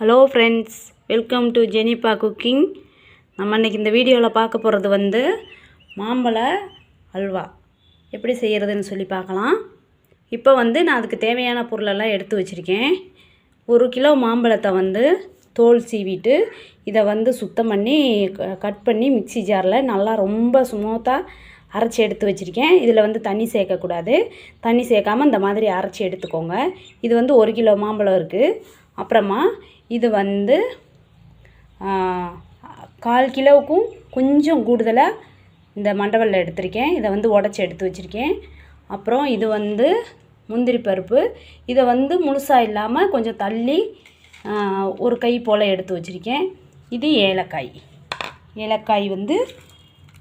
Hello friends welcome to Jenifa cooking நம்ம இன்றைக்கி இந்த வீடியோவில் பார்க்க போகிறது வந்து மாம்பழ அல்வா. எப்படி செய்கிறதுன்னு சொல்லி பார்க்கலாம். இப்போ வந்து நான் அதுக்கு தேவையான பொருளெல்லாம் எடுத்து வச்சுருக்கேன். ஒரு கிலோ மாம்பழத்தை வந்து தோல் சீவிட்டு இதை வந்து சுத்தம் பண்ணி கட் பண்ணி மிக்ஸி ஜாரில் நல்லா ரொம்ப ஸ்மூத்தாக அரைச்சி எடுத்து வச்சுருக்கேன். இதில் வந்து தண்ணி சேர்க்கக்கூடாது. தண்ணி சேர்க்காம இந்த மாதிரி அரைச்சி எடுத்துக்கோங்க. இது வந்து ஒரு கிலோ மாம்பழம் இருக்குது அப்புறமா இது வந்து கால் கிலோவுக்கும் கொஞ்சம் கூடுதலாக இந்த மண்டபலில் எடுத்திருக்கேன். இதை வந்து உடச்சி எடுத்து வச்சுருக்கேன். அப்புறம் இது வந்து முந்திரி பருப்பு. இதை வந்து முழுசாக இல்லாமல் கொஞ்சம் தள்ளி ஒரு கை போல் எடுத்து வச்சுருக்கேன். இது ஏலக்காய். ஏலக்காய் வந்து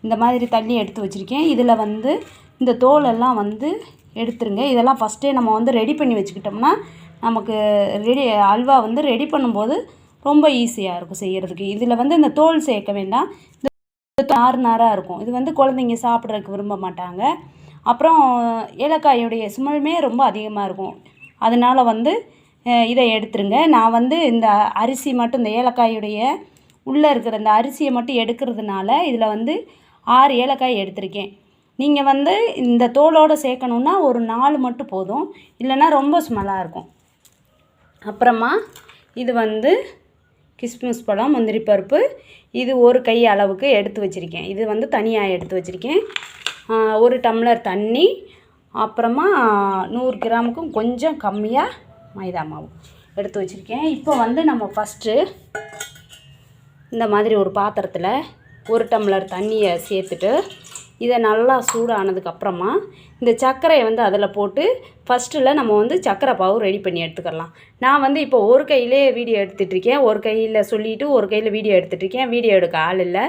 இந்த மாதிரி தள்ளி எடுத்து வச்சுருக்கேன். இதில் வந்து இந்த தோலெல்லாம் வந்து எடுத்துருங்க. இதெல்லாம் ஃபஸ்ட்டே நம்ம வந்து ரெடி பண்ணி வச்சுக்கிட்டோம்னா நமக்கு ரெடி அல்வா வந்து ரெடி பண்ணும்போது ரொம்ப ஈஸியாக இருக்கும் செய்கிறதுக்கு இதில் வந்து இந்த தோல் சேர்க்க வேண்டாம். இந்த நார் நாராக இருக்கும். இது வந்து குழந்தைங்க சாப்பிட்றதுக்கு விரும்ப மாட்டாங்க. அப்புறம் ஏலக்காயுடைய சுமலுமே ரொம்ப அதிகமாக இருக்கும். அதனால் வந்து இதை எடுத்துருங்க. நான் வந்து இந்த அரிசி மட்டும் இந்த ஏலக்காயுடைய உள்ளே இருக்கிற இந்த அரிசியை மட்டும் எடுக்கிறதுனால இதில் வந்து ஆறு ஏலக்காய் எடுத்திருக்கேன். நீங்கள் வந்து இந்த தோலோடு சேர்க்கணுன்னா ஒரு நாலு மட்டும் போதும். இல்லைன்னா ரொம்ப ஸ்மெல்லாக இருக்கும். அப்புறமா இது வந்து கிஸ்மிஸ் பழம் முந்திரி பருப்பு. இது ஒரு கை அளவுக்கு எடுத்து வச்சுருக்கேன். இது வந்து தனியாக எடுத்து வச்சுருக்கேன். ஒரு டம்ளர் தண்ணி அப்புறமா நூறு கிராமுக்கும் கொஞ்சம் கம்மியாக மைதா மாவு எடுத்து வச்சுருக்கேன். இப்போ வந்து நம்ம ஃபஸ்ட்டு இந்த மாதிரி ஒரு பாத்திரத்தில் ஒரு டம்ளர் தண்ணியை சேர்த்துட்டு இதை நல்லா சூடானதுக்கப்புறமா இந்த சர்க்கரையை வந்து அதில் போட்டு ஃபஸ்ட்டில் நம்ம வந்து சர்க்கரை பாவு ரெடி பண்ணி எடுத்துக்கலாம் நான் வந்து இப்போ ஒரு கையிலே வீடியோ எடுத்துகிட்ருக்கேன் ஒரு கையில் சொல்லிவிட்டு ஒரு கையில் வீடியோ எடுத்துகிட்ருக்கேன் வீடியோ எடுக்க ஆள் இல்லை.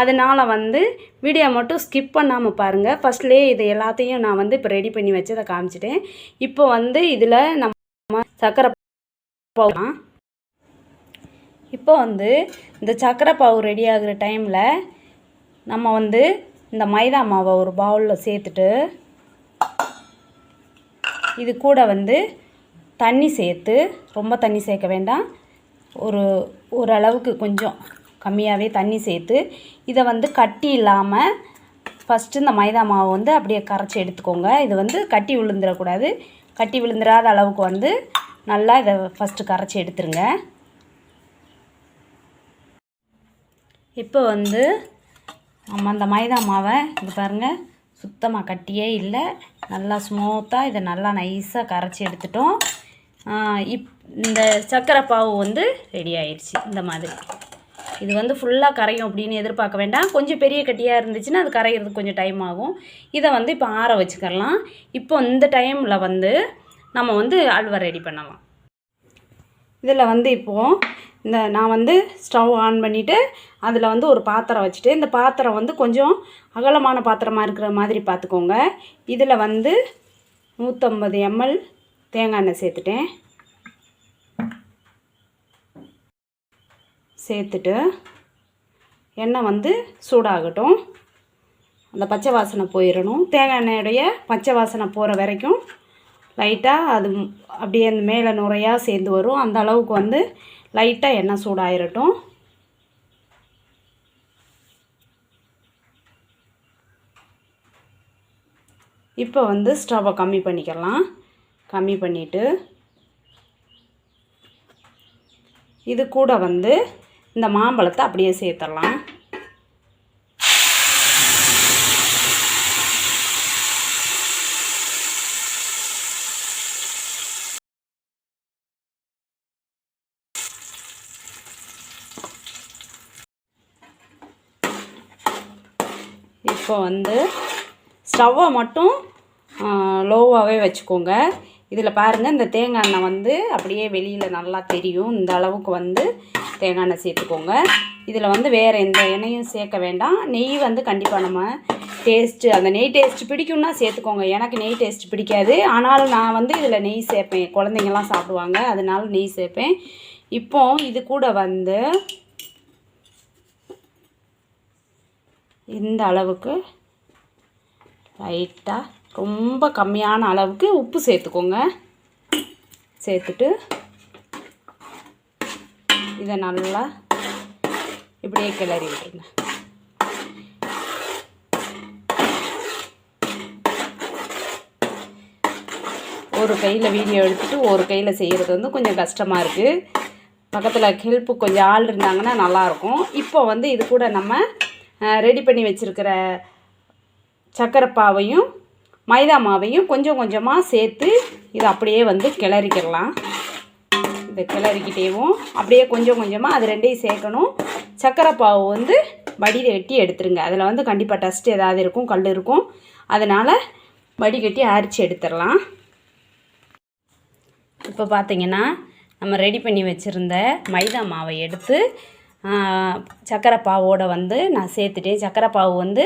அதனால் வந்து வீடியோ மட்டும் ஸ்கிப் பண்ணாமல் பாருங்கள் ஃபஸ்ட்லேயே இது எல்லாத்தையும் நான் வந்து இப்போ ரெடி பண்ணி வச்சதை காமிச்சிட்டேன். இப்போ வந்து இதில் நம்ம சர்க்கரை பாவு இப்போ வந்து இந்த சர்க்கரை பாவு ரெடி ஆகுற டைமில் நம்ம வந்து இந்த மைதா மாவை ஒரு பவுலில் சேர்த்துட்டு இது கூட வந்து தண்ணி சேர்த்து ரொம்ப தண்ணி சேர்க்க வேண்டாம். ஒரு ஓரளவுக்கு கொஞ்சம் கம்மியாகவே தண்ணி சேர்த்து இதை வந்து கட்டி இல்லாமல் ஃபஸ்ட்டு இந்த மைதா மாவை வந்து அப்படியே கரைச்சி எடுத்துக்கோங்க. இது வந்து கட்டி விழுந்துடக்கூடாது. கட்டி விழுந்துடாத அளவுக்கு வந்து நல்லா இதை ஃபஸ்ட்டு கரைச்சி எடுத்துருங்க. இப்போ வந்து நம்ம அந்த மைதா மாவை இது பாருங்கள் சுத்தமாக கட்டியே இல்லை. நல்லா ஸ்மூத்தாக இதை நல்லா நைஸாக கரைச்சி எடுத்துட்டோம். இப் இந்த சர்க்கரை பாவு வந்து ரெடி ஆயிடுச்சு இந்த மாதிரி. இது வந்து ஃபுல்லாக கரையும் அப்படின்னு எதிர்பார்க்க வேண்டாம். கொஞ்சம் பெரிய கட்டியாக இருந்துச்சுன்னா அது கரையிறதுக்கு கொஞ்சம் டைம் ஆகும். இதை வந்து இப்போ ஆற வச்சுக்கலாம் இப்போ இந்த டைமில் வந்து நம்ம வந்து அல்வா ரெடி பண்ணலாம். இதில் வந்து இப்போது இந்த நான் வந்து ஸ்டவ் ஆன் பண்ணிவிட்டு அதில் வந்து ஒரு பாத்திரம் வச்சுட்டு இந்த பாத்திரம் வந்து கொஞ்சம் அகலமான பாத்திரமாக இருக்கிற மாதிரி பார்த்துக்கோங்க இதில் வந்து நூற்றம்பது எம்எல் தேங்காய் எண்ணெய் சேர்த்துட்டேன். சேர்த்துட்டு எண்ணெய் வந்து சூடாகட்டும். அந்த பச்சை வாசனை போயிடணும். தேங்காய் எண்ணெயுடைய பச்சை வாசனை போகிற வரைக்கும் லைட்டாக அது அப்படியே அந்த மேலே நுரையாக சேர்ந்து வரும். அந்த அளவுக்கு வந்து லைட்டாக எண்ணெய் சூடாயிரட்டும். இப்போ வந்து ஸ்டவ்வை கம்மி பண்ணிக்கலாம். கம்மி பண்ணிவிட்டு இது கூட வந்து இந்த மாம்பழத்தை அப்படியே சேர்த்துடலாம். இப்போ வந்து ஸ்டவ்வை மட்டும் லோவாகவே வச்சுக்கோங்க. இதில் பாருங்கள் இந்த தேங்காய் எண்ணெய் வந்து அப்படியே வெளியில் நல்லா தெரியும். இந்த அளவுக்கு வந்து தேங்காய் எண்ணெய் சேர்த்துக்கோங்க. இதில் வந்து வேறு எந்த எண்ணெயும் சேர்க்க வேண்டாம். நெய் வந்து கண்டிப்பாக நம்ம டேஸ்ட்டு அந்த நெய் டேஸ்ட் பிடிக்கும்னா சேர்த்துக்கோங்க. எனக்கு நெய் டேஸ்ட் பிடிக்காது. ஆனாலும் நான் வந்து இதில் நெய் சேர்ப்பேன். குழந்தைங்கள்லாம் சாப்பிடுவாங்க அதனால நெய் சேர்ப்பேன். இப்போ இது கூட வந்து இந்த அளவுக்கு லைட்டாக ரொம்ப கம்மியான அளவுக்கு உப்பு சேர்த்துக்கோங்க. சேர்த்துட்டு இதை நல்லா இப்படியே கிளறி விட்டுருங்க. ஒரு கையில் வீடியோ எடுத்துகிட்டு ஒரு கையில் செய்கிறது வந்து கொஞ்சம் கஷ்டமாக இருக்குது பக்கத்தில் ஹெல்ப்பு கொஞ்சம் ஆள் இருந்தாங்கன்னா நல்லாயிருக்கும் இப்போ வந்து இது கூட நம்ம ரெடி பண்ணி வச்சுருக்கிற சக்கரைப்பாவையும் மைதா மாவையும் கொஞ்சம் கொஞ்சமாக சேர்த்து இதை அப்படியே வந்து கிளறிக்கிடலாம் இதை கிளறிக்கிட்டேவும் அப்படியே கொஞ்சம் கொஞ்சமாக அது ரெண்டையும் சேர்க்கணும். சக்கரை பாவு வந்து வடியில் வெட்டி எடுத்துருங்க. அதில் வந்து கண்டிப்பாக டஸ்ட் ஏதாவது இருக்கும் கல் இருக்கும். அதனால் வடிகட்டி அரிச்சு எடுத்துடலாம். இப்போ பார்த்தீங்கன்னா நம்ம ரெடி பண்ணி வச்சுருந்த மைதா மாவை எடுத்து சர்க்கரை சக்கரை வந்து நான் சேர்த்துட்டேன். சக்கரை பாவு வந்து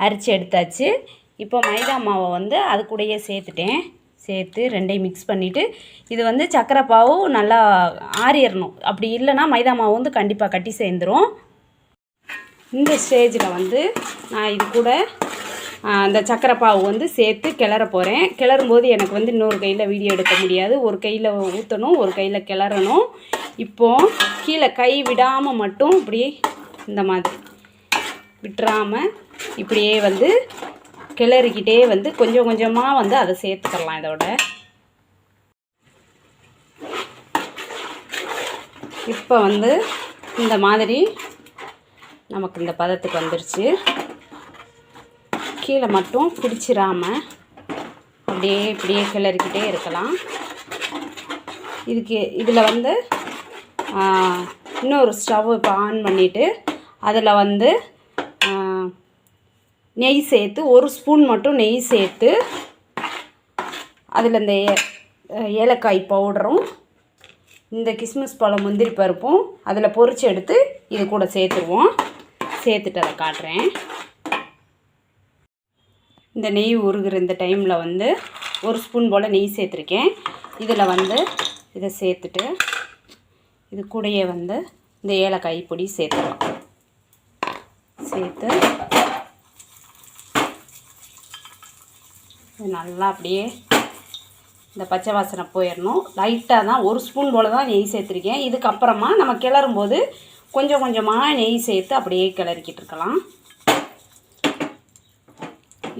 அரிச்சு எடுத்தாச்சு. இப்போ மைதா மாவை வந்து அது கூடயே சேர்த்துட்டேன். சேர்த்து ரெண்டையும் மிக்ஸ் பண்ணிவிட்டு இது வந்து சக்கரை பாவும் நல்லா ஆறிடணும் அப்படி இல்லைன்னா மைதா மாவு வந்து கண்டிப்பாக கட்டி சேர்ந்துரும். இந்த ஸ்டேஜில் வந்து நான் இது கூட அந்த சக்கரை பாவு வந்து சேர்த்து கிளற போகிறேன் கிளறும்போது எனக்கு வந்து இன்னொரு கையில் வீடியோ எடுக்க முடியாது. ஒரு கையில் ஊற்றணும் ஒரு கையில் கிளறணும். இப்போது கீழே கை விடாமல் மட்டும் இப்படி இந்த மாதிரி விட்டுறாமல் இப்படியே வந்து கிளறிக்கிட்டே வந்து கொஞ்சம் கொஞ்சமாக வந்து அதை சேர்த்துக்கலாம் இதோட. இப்போ வந்து இந்த மாதிரி நமக்கு இந்த பதத்துக்கு வந்துருச்சு. கீழே மட்டும் பிடிச்சிடாமல் அப்படியே இப்படியே கிளறிக்கிட்டே இருக்கலாம். இதுக்கு இதில் வந்து இன்னொரு ஸ்டவ் இப்போ ஆன் பண்ணிவிட்டு அதில் வந்து நெய் சேர்த்து ஒரு ஸ்பூன் மட்டும் நெய் சேர்த்து அதில் இந்த ஏலக்காய் பவுடரும் இந்த கிஸ்மிஸ் பழம் முந்திரி பருப்பும் அதில் பொறிச்சு எடுத்து இது கூட சேர்த்துருவோம். சேர்த்துட்டு அதை காட்டுறேன். இந்த நெய் உருகிற இந்த டைமில் வந்து ஒரு ஸ்பூன் போல் நெய் சேர்த்துருக்கேன். இதில் வந்து இதை சேர்த்துட்டு இது கூடையே வந்து இந்த ஏலக்காய் பொடி சேர்த்துக்கலாம். சேர்த்து இது நல்லா அப்படியே இந்த பச்சை வாசனை போயிடணும் லைட்டாக தான் ஒரு ஸ்பூன் போல் தான் நெய் சேர்த்துருக்கேன். இதுக்கப்புறமா நம்ம கிளறும் போது கொஞ்சம் கொஞ்சமாக நெய் சேர்த்து அப்படியே கிளறிக்கிட்டு இருக்கலாம்.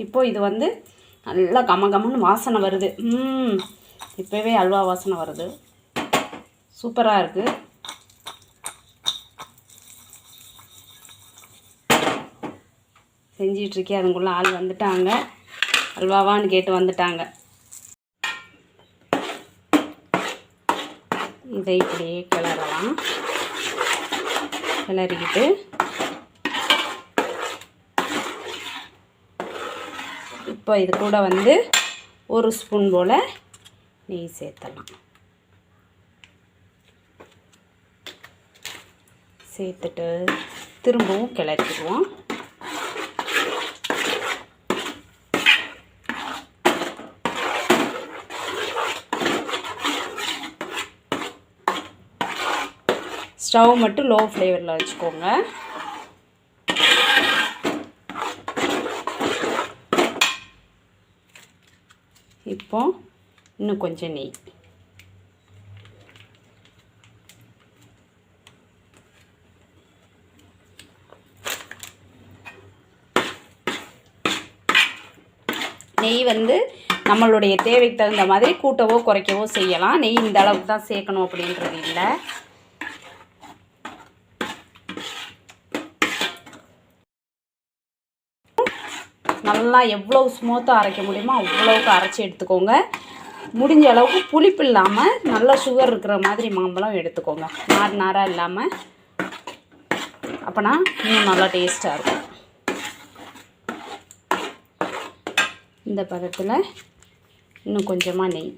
இப்போ இது வந்து நல்லா கம கமன்னு வாசனை வருது. ம் இப்போவே அல்வா வாசனை வருது. சூப்பராக இருக்குது செஞ்சிகிட்ருக்கே அதுக்குள்ளே ஆள் வந்துட்டாங்க. அல்வாவான்னு கேட்டு வந்துட்டாங்க. இதை இப்படியே கிளறலாம். கிளறிக்கிட்டு. இப்போ இது கூட வந்து ஒரு ஸ்பூன் போல் நெய் சேர்த்தலாம். சேர்த்துட்டு திரும்பவும் கிளறிடுவோம். ஸ்டவ் மட்டும் லோ ஃப்ளேவரில் வச்சுக்கோங்க. இப்போ இன்னும் கொஞ்சம் நெய். நெய் வந்து நம்மளுடைய தேவைக்கு தகுந்த மாதிரி கூட்டவோ குறைக்கவோ செய்யலாம். நெய் இந்த அளவுக்கு தான் சேர்க்கணும் அப்படின்றது இல்லை. நல்லா எவ்வளோ ஸ்மூத்தாக அரைக்க முடியுமோ அவ்வளோவுக்கு அரைச்சி எடுத்துக்கோங்க. முடிஞ்ச அளவுக்கு புளிப்பு இல்லாமல் நல்லா சுகர் இருக்கிற மாதிரி மாம்பழம் எடுத்துக்கோங்க. நார் நாராக இல்லாமல் அப்போனா இன்னும் நல்லா டேஸ்ட்டாக இருக்கும். இந்த பதத்தில் இன்னும் கொஞ்சமாக நெய்.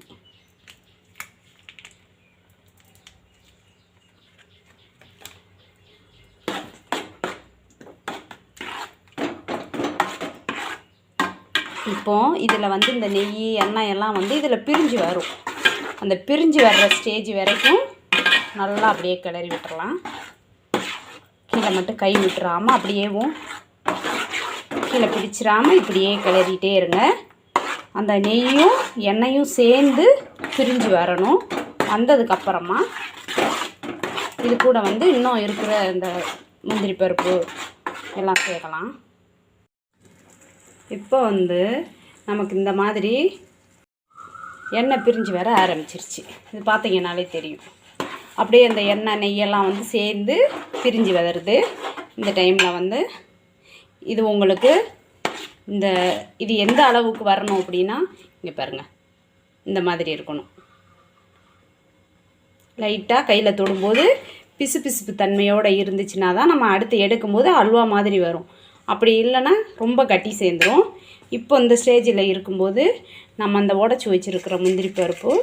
இப்போ இதில் வந்து இந்த நெய் எண்ணெய் எல்லாம் வந்து இதில் பிரிஞ்சு வரும். அந்த பிரிஞ்சு வர்ற ஸ்டேஜ் வரைக்கும் நல்லா அப்படியே கிளறி விட்டுறலாம். கீழே மட்டும் கை விட்டுறாமல் அப்படியேவும் கீழே பிடிச்சிடாமல் இப்படியே கிளறிட்டே இருங்க. அந்த நெய்யும் எண்ணெயும் சேர்ந்து பிரிஞ்சு வரணும். வந்ததுக்கப்புறமா இது கூட வந்து இன்னும் இருக்கிற இந்த முந்திரி பருப்பு எல்லாம் சேர்க்கலாம். இப்போ வந்து நமக்கு இந்த மாதிரி எண்ணெய் பிரிஞ்சு வர ஆரம்பிச்சிருச்சு. இது பார்த்தீங்கனாலே தெரியும். அப்படியே அந்த எண்ணெய் நெய்யெல்லாம் வந்து சேர்ந்து பிரிஞ்சு வருது இந்த டைமில் வந்து இது உங்களுக்கு இந்த இது எந்த அளவுக்கு வரணும் அப்படின்னா இங்கே பாருங்கள் இந்த மாதிரி இருக்கணும். லைட்டாக கையில் தொடும்போது பிசு பிசுப்பு தன்மையோடு இருந்துச்சுன்னா தான் நம்ம அடுத்து எடுக்கும்போது அல்வா மாதிரி வரும். அப்படி இல்லைன்னா ரொம்ப கட்டி சேர்ந்துரும். இப்போ இந்த ஸ்டேஜில் இருக்கும்போது நம்ம அந்த உடச்சி வச்சுருக்கிற முந்திரி பருப்பு.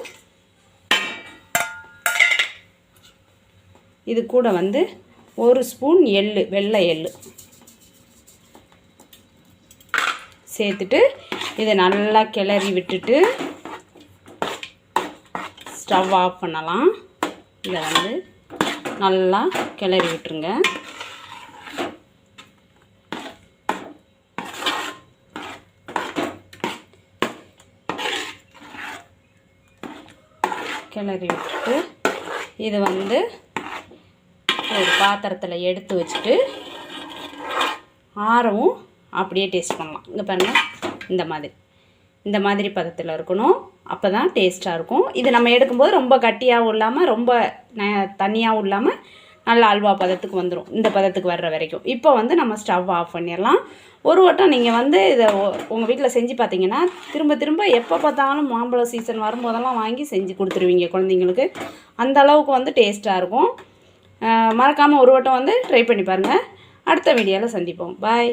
இது கூட வந்து ஒரு ஸ்பூன் எள்ளு வெள்ளை எள்ளு. சேர்த்துட்டு இதை நல்லா கிளறி விட்டுட்டு ஸ்டவ் ஆஃப் பண்ணலாம். இதை வந்து நல்லா கிளறி விட்டுருங்க. கிளறி விட்டுட்டு இது வந்து ஒரு பாத்திரத்தில் எடுத்து வச்சுட்டு ஆறவும் அப்படியே டேஸ்ட் பண்ணலாம். இங்கே பாருங்கள் இந்த மாதிரி. இந்த மாதிரி பதத்தில் இருக்கணும். அப்போ தான் டேஸ்ட்டாக இருக்கும். இது நம்ம எடுக்கும்போது ரொம்ப கட்டியாகவும் இல்லாமல் ரொம்ப ந தண்ணியாகவும் இல்லாமல் நல்ல அல்வா பதத்துக்கு வந்துடும் இந்த பதத்துக்கு வர்ற வரைக்கும். இப்போ வந்து நம்ம ஸ்டவ் ஆஃப் பண்ணிடலாம் ஒரு வட்டம் நீங்கள் வந்து இதை உங்கள் வீட்டில் செஞ்சு பார்த்தீங்கன்னா திரும்ப திரும்ப எப்போ பார்த்தாலும் மாம்பழம் சீசன் வரும்போதெல்லாம் வாங்கி செஞ்சு கொடுத்துருவீங்க குழந்தைங்களுக்கு. அந்த அளவுக்கு வந்து டேஸ்ட்டாக இருக்கும். மறக்காமல் ஒரு வட்டம் வந்து ட்ரை பண்ணி பாருங்கள் அடுத்த வீடியோவில் சந்திப்போம். பாய்